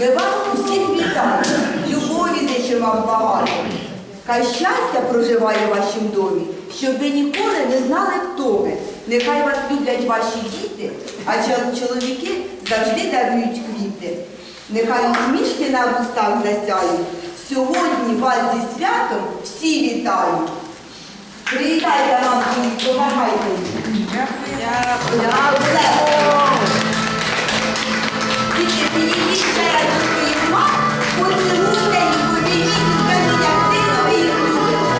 ми вас усіх вітаємо, любові зичу вам багато. Хай щастя проживає в вашім домі, щоб ви ніколи не знали втоми. Нехай вас люблять ваші діти, а чоловіки завжди дарують квіти. Нехай усмішки на вустах засяють. Сьогодні вас зі святом всі вітають. Привітайте нам, допомагайте. їм. Дякую.